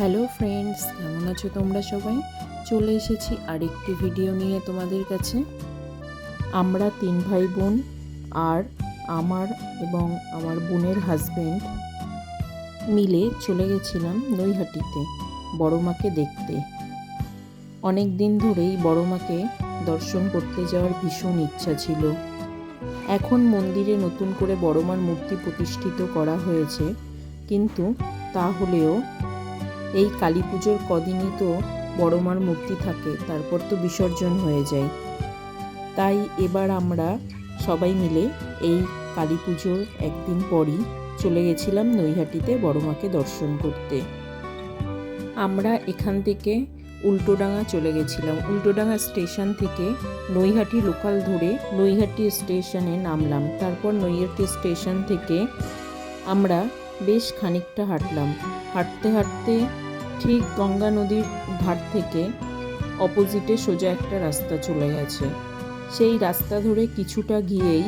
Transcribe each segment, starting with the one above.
Hello friends, কেমন আছো তোমরা সবাই? চলে এসেছি আরেকটি ভিডিও নিয়ে তোমাদের কাছে। আমরা তিন ভাই বোন আর আমার এবং আমার বোনের হাজব্যান্ড মিলে চলে গেছিলাম নৈহাটিতে বড় মাকে দেখতে। অনেক দিন ধরেই বড় মাকে দর্শন করতে যাওয়ার ভীষণ ইচ্ছা ছিল। এখন মন্দিরে নতুন করে বড় মার মূর্তি প্রতিষ্ঠিত করা হয়েছে, কিন্তু তাহলেও এই কালী পুজোর কদিনই তো বড় মার মূর্তি থাকে, তারপর তো বিসর্জন হয়ে যায়। তাই এবার আমরা সবাই মিলে এই কালী পুজোর একদিন পরই চলে গেছিলাম নৈহাটিতে বড় মাকে দর্শন করতে। আমরা এখান থেকে উল্টোডাঙা চলে গেছিলাম। উল্টোডাঙা স্টেশন থেকে নৈহাটি লোকাল ধরে নৈহাটি স্টেশনে নামলাম। তারপর নৈহাটি স্টেশন থেকে আমরা বেশ খানিকটা হাঁটলাম। হাঁটতে হাঁটতে ঠিক গঙ্গা নদীর ধার থেকে অপোজিটে সোজা একটা রাস্তা চলে গেছে। সেই রাস্তা ধরে কিছুটা গিয়েই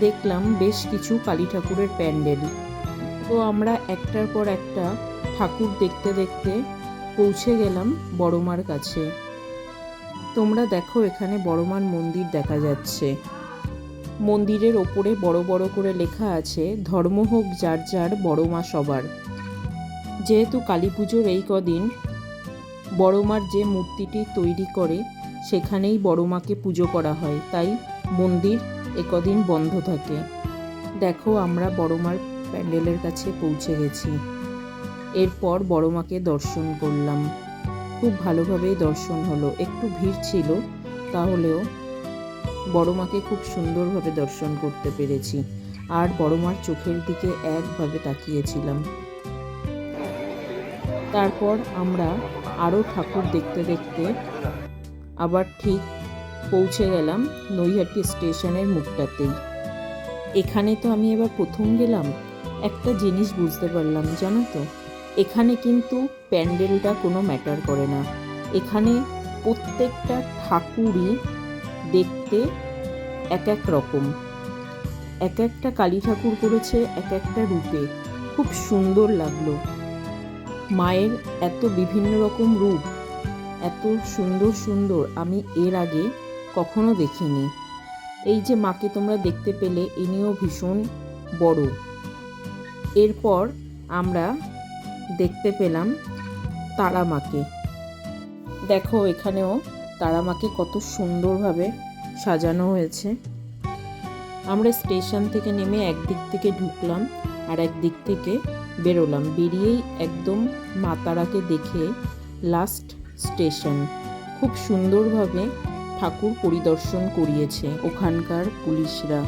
দেখলাম বেশ কিছু কালী ঠাকুরের প্যান্ডেল। তো আমরা একটার পর একটা ঠাকুর দেখতে দেখতে পৌঁছে গেলাম বড়মার কাছে। তোমরা দেখো এখানে বড়মার মন্দির দেখা যাচ্ছে। মন্দিরের ওপরে বড় বড় করে লেখা আছে, ধর্ম হোক যার যার বড় মা সবার। যেহেতু কালী পুজোর এই কদিন বড়মার যে মূর্তিটি তৈরি করে, সেখানেই বড় মাকে পুজো করা হয়। তাই মন্দির একদিন বন্ধ থাকে। দেখো, আমরা বড় মার প্যান্ডেলের কাছে পৌঁছে গেছি। এরপর বড় মাকে দর্শন করলাম। খুব ভালোভাবেই দর্শন হলো। একটু ভিড় ছিল, তাহলেও বড় মাকে খুব সুন্দরভাবে দর্শন করতে পেরেছি। আর বড় মার চোখের দিকে একভাবে তাকিয়েছিলাম। তারপর আমরা আরও ঠাকুর দেখতে দেখতে আবার ঠিক পৌঁছে গেলাম নৈহাটি স্টেশনের মুখটাতেই। এখানে তো আমি এবার প্রথম গেলাম। একটা জিনিস বুঝতে পারলাম, জানো তো? এখানে কিন্তু প্যান্ডেলটা কোনো ম্যাটার করে না। এখানে প্রত্যেকটা ঠাকুরই দেখতে এক এক রকম। এক একটা কালী ঠাকুর করেছে এক একটা রূপে। খুব সুন্দর লাগল। মায়ের এত বিভিন্ন রকম রূপ, এত সুন্দর সুন্দর আমি এর আগে কখনো দেখিনি। এই যে মাকে তোমরা দেখতে পেলে ইনিও ভীষণ বড়। এরপর আমরা দেখতে পেলাম তারা মাকে। দেখো, এখানেও তারা মাকে কত সুন্দরভাবে সাজানো হয়েছে। আমরা স্টেশন থেকে নেমে একদিক থেকে ঢুকলাম আর একদিক থেকে বেরোলাম। বেরিয়েই একদম মাতারাকে দেখে লাস্ট স্টেশন খুব সুন্দরভাবে ঠাকুর পরিদর্শন করিয়েছে ওখানকার পুলিশরা।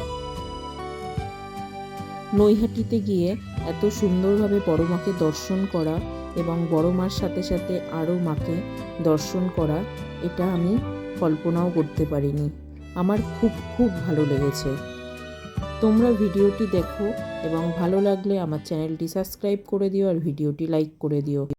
নৈহাটিতে গিয়ে এত সুন্দরভাবে বড় মাকে দর্শন করা এবং বড় মার সাথে সাথে আরও মাকে দর্শন করা, এটা আমি কল্পনাও করতে পারিনি। আমার খুব খুব ভালো লেগেছে। তোমরা ভিডিওটি দেখো এবং ভালো লাগলে আমার চ্যানেলটি সাবস্ক্রাইব করে দিও আর ভিডিওটি লাইক করে দিও।